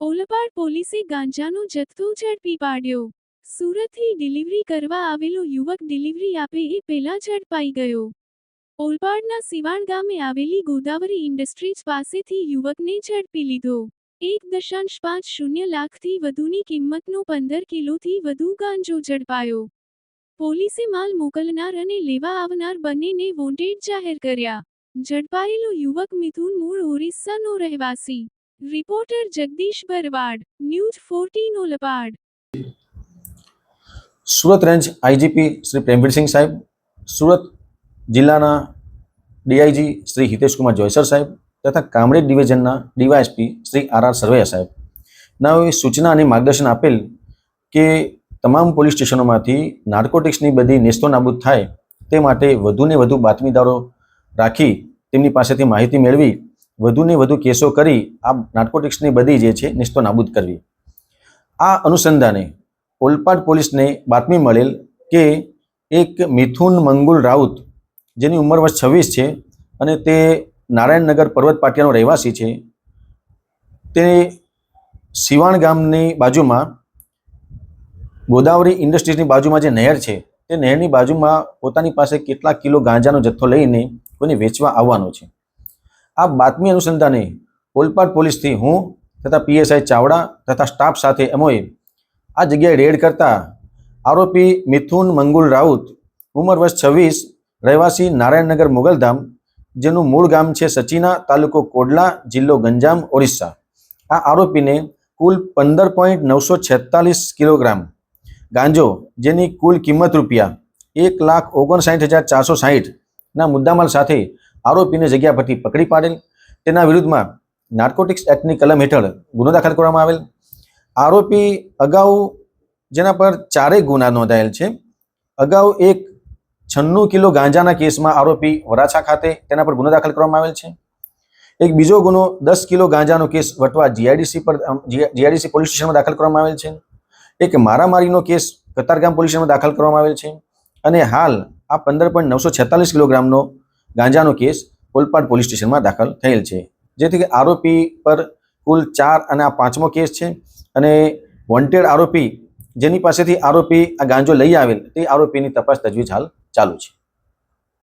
ઓલપાડ પોલીસે ગાંજાનો જથ્થો ઝડપી પાડ્યો. સુરતથી ડિલિવરી કરવા આવેલો યુવક ડિલિવરી આપે એ પહેલા ઝડપાઈ ગયો. ઓલપાડના સિવાણ ગામે આવેલી ગોદાવરી ઇન્ડસ્ટ્રીઝ પાસેથી યુવકને ઝડપી લીધો. એક દશાંશ પાંચ શૂન્ય લાખથી વધુની કિંમતનો પંદર કિલોથી વધુ ગાંજો ઝડપાયો. પોલીસે માલ મોકલનાર અને લેવા આવનાર બંનેને વોન્ટેડ જાહેર કર્યા. ઝડપાયેલો યુવક મિથુન મૂળ ઓરિસ્સાનો રહેવાસી. Reporter Jagdish Bharwad news fourteen Olpad Surat range IGP Shri Premvirsinh સાહેબ, સુરત જિલ્લાના ડીઆઈજી શ્રી હિતેશકુમાર જોયસર સાહેબ તથા Kamrej ડિવિઝનના DYSP Shri R R Sarvaiya સાહેબ. નાઓએ સૂચના અને માર્ગદર્શન આપેલ કે તમામ પોલીસ સ્ટેશનોમાંથી નાર્કોટિક્સની બધી નેસ્તો નાબૂદ થાય તે માટે વધુને વધુ બાતમીદારો રાખી તેમની પાસેથી માહિતી મેળવી વધુને વધુ કેસો કરી આ નાર્કોટિક્સની બધી જે છે નિસ્તો નાબૂદ કરવી. આ અનુસંધાને ઓલપાડ પોલીસને બાતમી મળેલ કે એક મિથુન મંગુલ રાઉત, જેની ઉંમર વર્ષ છવ્વીસ છે અને તે નારાયણનગર પર્વત પાટિયાનો રહેવાસી છે, તે સિવાણ ગામની બાજુમાં ગોદાવરી ઇન્ડસ્ટ્રીઝની બાજુમાં જે નહેર છે, તે નહેરની બાજુમાં પોતાની પાસે કેટલાક કિલો ગાંજાનો જથ્થો લઈને કોઈને વેચવા આવવાનો છે. આ બાતમી અનુસંધાને ઓલપાડ પોલીસથી હું તથા પીએસઆઈ ચાવડા તથા સ્ટાફ સાથે અમોએ આ જગ્યાએ રેડ કરતા આરોપી મિથુન મંગુલ રાઉત, ઉંમર વર્ષ છવ્વીસ, રહેવાસી નારાયણનગર મુગલધામ, જેનું મૂળ ગામ છે સચીના તાલુકો કોડલા, જિલ્લો ગંજામ ઓરિસ્સા આ આરોપીને કુલ પંદર પોઈન્ટ નવસો છેતાલીસ કિલોગ્રામ ગાંજો, જેની કુલ કિંમત રૂપિયા એક લાખ ઓગણસાઠ હજાર ચારસો સાહીઠના મુદ્દામાલ સાથે આરોપીને જગ્યા પરથી પકડી પાડેલ. તેના વિરુદ્ધમાં નાર્કોટિક્સ એક્ટની કલમ હેઠળ ગુનો દાખલ કરવામાં આવેલ. આરોપી અગાઉ જેના પર ચારેય ગુના નોંધાયેલ છે. અગાઉ એક છન્નું કિલો ગાંજાના કેસમાં આરોપી વરાછા ખાતે તેના પર ગુનો દાખલ કરવામાં આવેલ છે. એક બીજો ગુનો દસ કિલો ગાંજાનો કેસ વટવા જીઆઈડીસી પર જીઆઈડીસી પોલીસ સ્ટેશનમાં દાખલ કરવામાં આવેલ છે. એક મારામારીનો કેસ કતારગામ પોલીસ સ્ટેશનમાં દાખલ કરવામાં આવેલ છે. અને હાલ આ પંદર પોઈન્ટ નવસો છેતાલીસ કિલોગ્રામનો ગાંજાનો કેસ ઓલપાડ પોલીસ સ્ટેશનમાં દાખલ થયેલ છે. જેથી કે આરોપી પર કુલ ચાર અને આ પાંચમો કેસ છે અને વોન્ટેડ આરોપી જેની પાસેથી આરોપી આ ગાંજો લઈ આવેલ તે આરોપીની તપાસ તજવીજ હાલ ચાલુ છે.